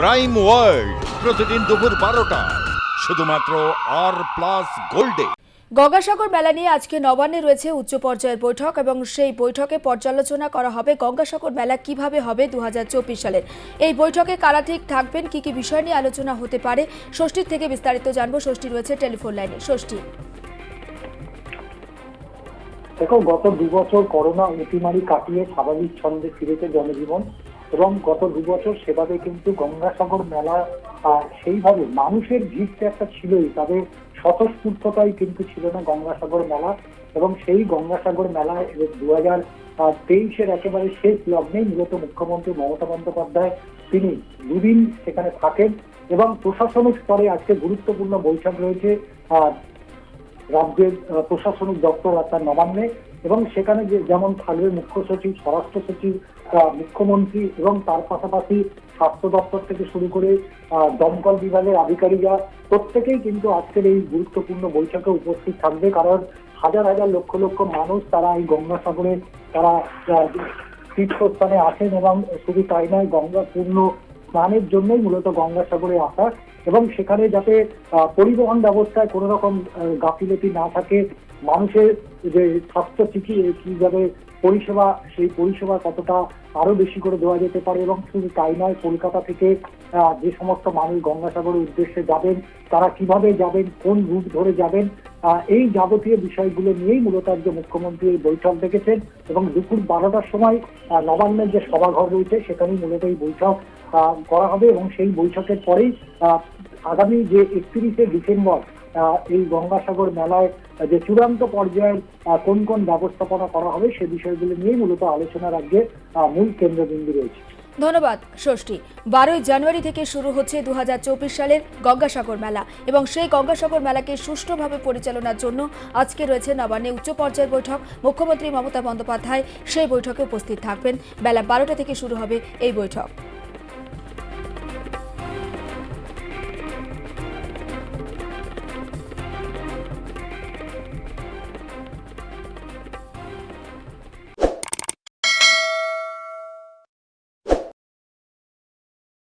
Crime world প্রতিদিন দুপুর বারোটা। শুধুমাত্র আর প্লাস গোল্ডে গঙ্গাসাগর মেলা নিয়ে আজকে নবান্নে রয়েছে উচ্চ পর্যায়ের বৈঠক এবং সেই বৈঠকে পর্যালোচনা করা হবে গঙ্গাসাগর মেলা কীভাবে হবে দু সালের। এই বৈঠকে কারা ঠিক থাকবেন কি কি বিষয় নিয়ে আলোচনা হতে পারে ষষ্ঠীর থেকে বিস্তারিত জানব ষষ্ঠী রয়েছে টেলিফোন লাইনে। ষষ্ঠী। দেখো গত দু বছর করোনা অতিমারি কাটিয়ে স্বাভাবিক ছন্দে ফিরেছে জনজীবন। এবং গত দু বছর সেভাবে কিন্তু গঙ্গাসাগর মেলা সেইভাবে মানুষের ভিড়টা একটা ছিলই। তাদের স্বতঃস্ফূর্ততাই কিন্তু ছিল না গঙ্গাসাগর মেলা এবং সেই গঙ্গাসাগর মেলায় দু হাজার তেইশের একেবারে শেষ লগ্নেই মূলত মুখ্যমন্ত্রী মমতা বন্দ্যোপাধ্যায় তিনি দুদিন সেখানে থাকেন এবং প্রশাসনিক স্তরে আজকে গুরুত্বপূর্ণ বৈঠক রয়েছে। রাজ্যের প্রশাসনিক দপ্তর অর্থাৎ নবান্নে এবং সেখানে যে যেমন থাকবে মুখ্য সচিব, স্বরাষ্ট্র সচিব মুখ্যমন্ত্রী এবং তার পাশাপাশি স্বাস্থ্য দপ্তর থেকে শুরু করে দমকল বিভাগের আধিকারিকরা প্রত্যেকেই কিন্তু আজকের এই গুরুত্বপূর্ণ বৈঠকে উপস্থিত থাকবে। কারণ হাজার হাজার লক্ষ লক্ষ মানুষ তারা এই গঙ্গাসাগরে, তারা তীর্থস্থানে আসেন এবং শুধু তাই নয়, গঙ্গা পূর্ণ স্নানের জন্যই মূলত গঙ্গাসাগরে আসা এবং সেখানে যাতে পরিবহন ব্যবস্থায় কোনো রকম গাফিলতি না থাকে, মানুষের যে স্বাস্থ্য কীভাবে পরিষেবা, সেই পরিষেবা কতটা আরও বেশি করে দেওয়া যেতে পারে এবং শুধু তাই নয়, কলকাতা থেকে যে সমস্ত মানুষ গঙ্গাসাগরের উদ্দেশ্যে যাবেন, তারা কীভাবে যাবেন, কোন রুট ধরে যাবেন এই যাবতীয় বিষয়গুলো নিয়েই মূলত আজকে মুখ্যমন্ত্রী এই বৈঠক ডেকেছেন এবং দুপুর বারোটার সময় নবান্নের যে সভাঘর রয়েছে সেখানেই মূলত এই বৈঠক করা হবে এবং সেই বৈঠকের পরেই আগামী যে একত্রিশে ডিসেম্বর এই গঙ্গাসাগর মেলায় যে চূড়ান্ত পর্যায়ের কোন কোন ব্যবস্থাপনা করা হবে সে বিষয়গুলো নিয়েই মূলত আলোচনার আহ, মূল কেন্দ্রবিন্দু রয়েছে। ধন্যবাদ, ষষ্ঠী। বারোই জানুয়ারি থেকে শুরু হচ্ছে দু হাজার চব্বিশ সালের গঙ্গাসাগর মেলা এবং সেই গঙ্গাসাগর মেলাকে সুষ্ঠুভাবে পরিচালনার জন্য আজকে রয়েছে নবান্নে উচ্চ পর্যায়ের বৈঠক। মুখ্যমন্ত্রী মমতা বন্দ্যোপাধ্যায় সেই বৈঠকে উপস্থিত থাকবেন। বেলা বারোটা থেকে শুরু হবে এই বৈঠক।